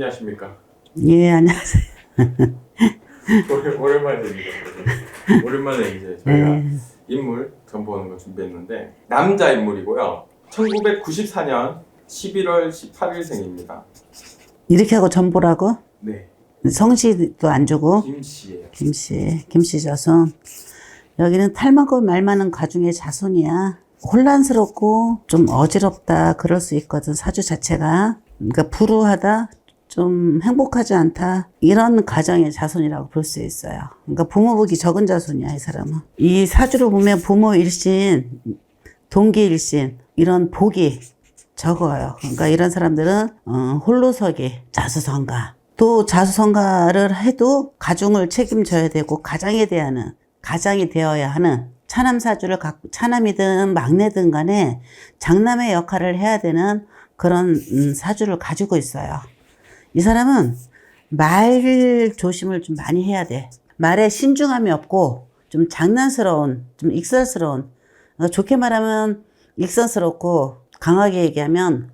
안녕하십니까. 예, 안녕하세요. 오래- 오랜만에 뵙니다. 오랜만에 이제 저희가 네. 인물 전보는 거 준비했는데 남자 인물이고요. 1994년 11월 18일생입니다. 이렇게 하고 전보라고? 네, 성씨도 안 주고. 김 씨예요. 김씨, 김씨 자손. 여기는 탈마고 말 많은 가중의 자손이야. 혼란스럽고 좀 어지럽다 그럴 수 있거든 사주 자체가. 그러니까 불우하다, 좀 행복하지 않다 이런 가정의 자손이라고 볼 수 있어요. 그러니까 부모복이 적은 자손이야 이 사람은. 이 사주로 보면 부모 일신, 동기 일신 이런 복이 적어요. 그러니까 이런 사람들은 어, 홀로서기, 자수성가. 또 자수성가를 해도 가중을 책임져야 되고 가장에 대한 가장이 되어야 하는 차남 사주를 갖고 차남이든 막내든 간에 장남의 역할을 해야 되는 그런 음, 사주를 가지고 있어요. 이 사람은 말 조심을 좀 많이 해야 돼. 말에 신중함이 없고 좀 장난스러운, 좀 익살스러운. 어, 좋게 말하면 익선스럽고 강하게 얘기하면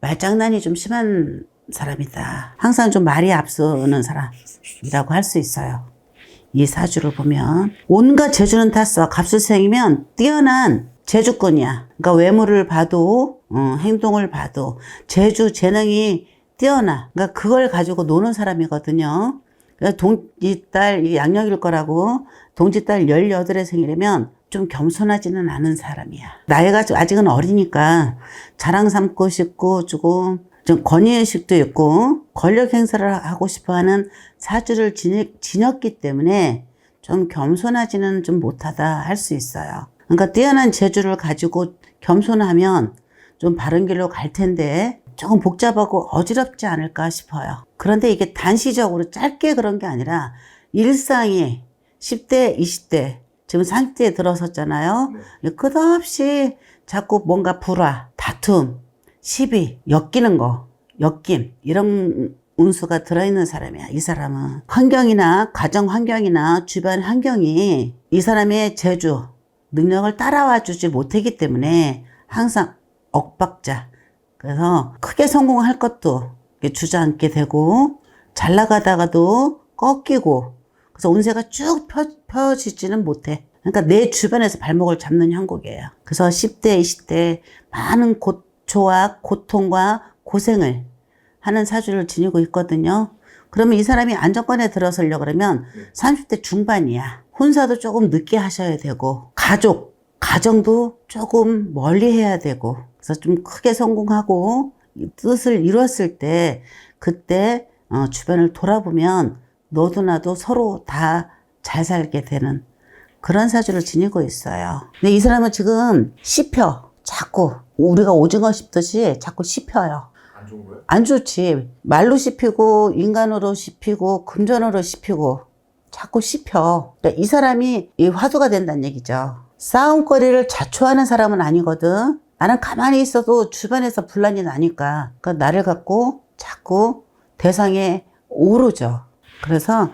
말장난이 좀 심한 사람이다. 항상 좀 말이 앞서는 사람이라고 할 수 있어요. 이 사주를 보면 온갖 재주는 탔어. 갑술생이면 뛰어난 재주꾼이야. 그러니까 외모를 봐도 어, 행동을 봐도 재주 재능이 뛰어나. 그러니까 그걸 가지고 노는 사람이거든요. 동지딸 이 양력일 거라고 동지 딸 18의 생이라면 좀 겸손하지는 않은 사람이야. 나이가 좀 아직은 어리니까 자랑 삼고 싶고 조금 좀 권위의식도 있고 권력 행사를 하고 싶어하는 사주를 지녔, 지녔기 때문에 좀 겸손하지는 좀 못하다 할 수 있어요. 그러니까 뛰어난 재주를 가지고 겸손하면 좀 바른 길로 갈 텐데 조금 복잡하고 어지럽지 않을까 싶어요. 그런데 이게 단시적으로 짧게 그런 게 아니라 일상이 10대, 20대, 지금 30대에 들어섰잖아요. 끝없이 자꾸 뭔가 불화, 다툼, 시비, 엮이는 거, 엮임, 이런 운수가 들어있는 사람이야, 이 사람은. 환경이나, 가정 환경이나 주변 환경이 이 사람의 재주, 능력을 따라와 주지 못하기 때문에 항상 엇박자. 그래서 크게 성공할 것도 주저앉게 되고, 잘 나가다가도 꺾이고, 그래서 운세가 쭉 펴, 펴지지는 못해. 그러니까 내 주변에서 발목을 잡는 형국이에요. 그래서 10대, 20대 많은 고초와 고통과 고생을 하는 사주를 지니고 있거든요. 그러면 이 사람이 안정권에 들어서려 그러면 30대 중반이야. 혼사도 조금 늦게 하셔야 되고, 가족, 가정도 조금 멀리 해야 되고, 그래서 좀 크게 성공하고, 이 뜻을 이뤘을 때, 그때, 어, 주변을 돌아보면, 너도 나도 서로 다 잘 살게 되는 그런 사주를 지니고 있어요. 근데 이 사람은 지금 씹혀. 자꾸. 우리가 오징어 씹듯이 자꾸 씹혀요. 안 좋은 거예요? 안 좋지. 말로 씹히고, 인간으로 씹히고, 금전으로 씹히고, 자꾸 씹혀. 그러니까 이 사람이 이 화두가 된다는 얘기죠. 싸움거리를 자초하는 사람은 아니거든. 나는 가만히 있어도 주변에서 분란이 나니까. 그러니까 나를 갖고 자꾸 대상에 오르죠. 그래서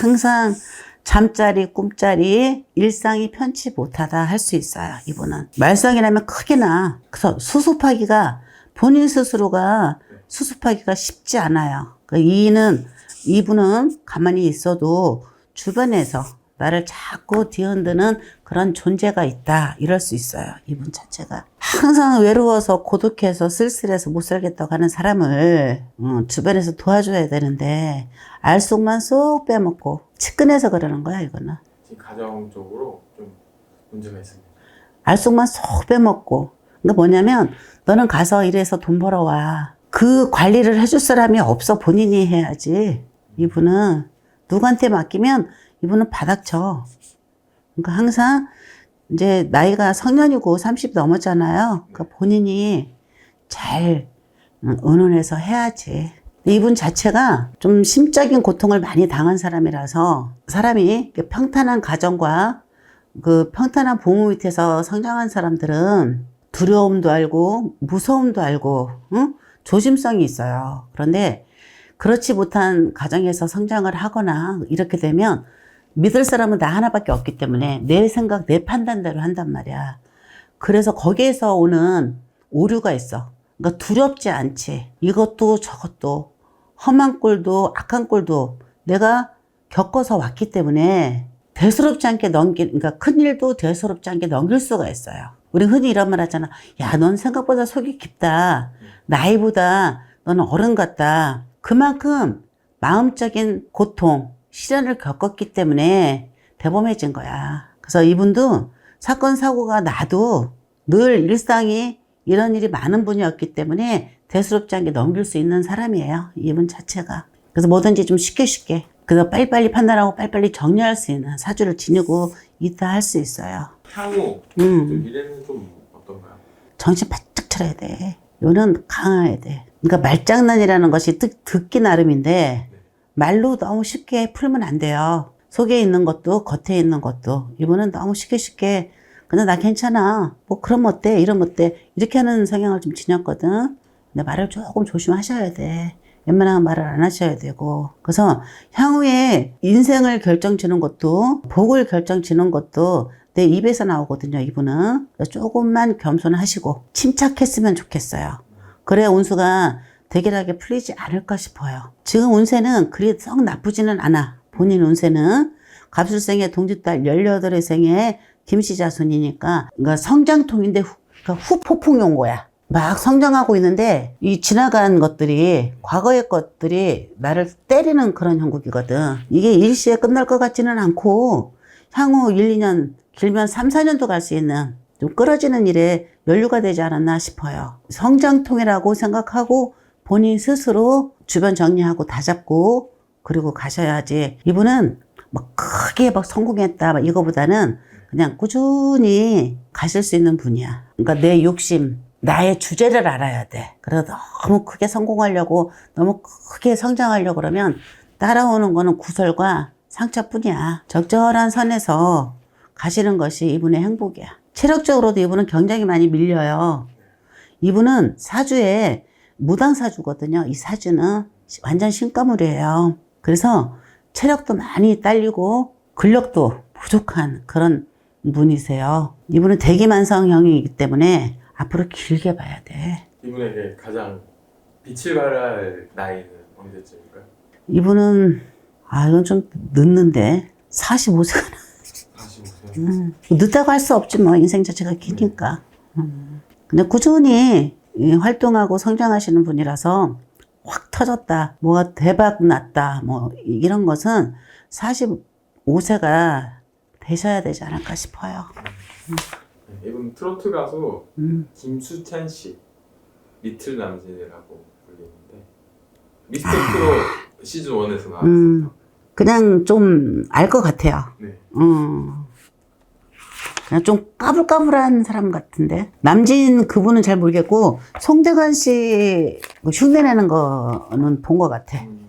항상 잠자리, 꿈자리, 일상이 편치 못하다 할 수 있어요. 이분은. 말썽이라면 크게 나. 그래서 수습하기가 본인 스스로가 수습하기가 쉽지 않아요. 그 이는 이분은 가만히 있어도 주변에서 나를 자꾸 뒤흔드는 그런 존재가 있다. 이럴 수 있어요. 이분 자체가. 항상 외로워서 고독해서 쓸쓸해서 못 살겠다고 하는 사람을 어, 주변에서 도와줘야 되는데 알속만 쏙 빼먹고 측근해서 그러는 거야 이거는. 가정적으로 좀 문제가 있습니다. 알속만 쏙 빼먹고. 그러니까 뭐냐면 너는 가서 일해서 돈 벌어와. 그 관리를 해줄 사람이 없어 본인이 해야지. 이분은 누구한테 맡기면 이분은 바닥쳐. 그러니까 항상 이제 나이가 성년이고 30 넘었잖아요. 그러니까 본인이 잘 음, 의논해서 해야지. 이분 자체가 좀 심적인 고통을 많이 당한 사람이라서 사람이 그 평탄한 가정과 그 평탄한 부모 밑에서 성장한 사람들은 두려움도 알고 무서움도 알고 응? 조심성이 있어요. 그런데 그렇지 못한 가정에서 성장을 하거나 이렇게 되면 믿을 사람은 나 하나밖에 없기 때문에 내 생각, 내 판단대로 한단 말이야. 그래서 거기에서 오는 오류가 있어. 그러니까 두렵지 않지. 이것도 저것도 험한 꼴도 악한 꼴도 내가 겪어서 왔기 때문에 대수롭지 않게 넘길, 그러니까 큰 일도 대수롭지 않게 넘길 수가 있어요. 우리 흔히 이런 말 하잖아. 야, 넌 생각보다 속이 깊다. 나이보다 너는 어른 같다. 그만큼 마음적인 고통, 시련을 겪었기 때문에 대범해진 거야. 그래서 이분도 사건, 사고가 나도 늘 일상이 이런 일이 많은 분이었기 때문에 대수롭지 않게 넘길 수 있는 사람이에요. 이분 자체가. 그래서 뭐든지 좀 쉽게 쉽게. 그래서 빨리빨리 판단하고 빨리빨리 정리할 수 있는 사주를 지니고 있다 할 수 있어요. 향후 음. 그 미래는 좀 어떤가요? 정신 바짝 차려야 돼. 이거는 강해야 돼. 그러니까 말장난이라는 것이 듣, 듣기 나름인데 말로 너무 쉽게 풀면 안 돼요. 속에 있는 것도 겉에 있는 것도 이분은 너무 쉽게 쉽게 근데 나 괜찮아. 뭐 그럼 어때? 이러면 어때? 이렇게 하는 성향을 좀 지녔거든. 근데 말을 조금 조심하셔야 돼. 웬만하면 말을 안 하셔야 되고. 그래서 향후에 인생을 결정지는 것도 복을 결정지는 것도 내 입에서 나오거든요, 이분은. 조금만 겸손하시고 침착했으면 좋겠어요. 그래야 운수가 대결하게 풀리지 않을까 싶어요. 지금 운세는 그리 썩 나쁘지는 않아. 본인 운세는 갑술생의 동짓달 18의 생에 김씨 자손이니까 그러니까 성장통인데 후, 그러니까 후폭풍이 온 거야. 막 성장하고 있는데 이 지나간 것들이 과거의 것들이 나를 때리는 그런 형국이거든. 이게 일시에 끝날 것 같지는 않고 향후 1, 2년 길면 3, 4년도 갈 수 있는 좀 끌어지는 일에 연류가 되지 않았나 싶어요. 성장통이라고 생각하고 본인 스스로 주변 정리하고 다 잡고 그리고 가셔야지. 이분은 막 크게 막 성공했다 막 이거보다는 그냥 꾸준히 가실 수 있는 분이야. 그러니까 내 욕심, 나의 주제를 알아야 돼. 그래서 너무 크게 성공하려고 너무 크게 성장하려고 그러면 따라오는 거는 구설과 상처뿐이야. 적절한 선에서 가시는 것이 이분의 행복이야. 체력적으로도 이분은 굉장히 많이 밀려요. 이분은 사주에 무당 사주거든요. 이 사주는 완전 신가물이에요. 그래서 체력도 많이 딸리고 근력도 부족한 그런 분이세요. 이분은 대기만성형이기 때문에 앞으로 길게 봐야 돼. 이분에게 가장 빛을 발할 나이는 언제쯤일까요? 이분은 아 이건 좀 늦는데 45세가 45세. 음, 늦다고 할 수 없지 뭐 인생 자체가 기니까. 음. 근데 꾸준히 이 활동하고 성장하시는 분이라서 확 터졌다, 뭐가 대박 났다, 뭐 이런 것은 45세가 되셔야 되지 않을까 싶어요. 네, 이분 트로트 가수 음. 김수찬 씨 리틀 남진이라고 불리는데 미스터 트롯 시즌 1에서 나왔어요. 음. 그냥 좀 알 것 같아요. 네. 음. 좀 까불까불한 사람 같은데. 남진 그분은 잘 모르겠고, 송대관 씨뭐 흉내내는 거는 본 것 같아. 음,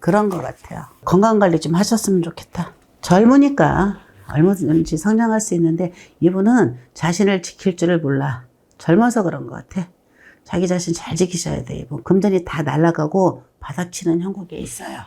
그런 것 같아요. 건강관리 좀 하셨으면 좋겠다. 젊으니까 얼마든지 성장할 수 있는데, 이분은 자신을 지킬 줄을 몰라. 젊어서 그런 것 같아. 자기 자신 잘 지키셔야 돼, 이분. 금전이 다 날아가고 바닥치는 형국에 있어요.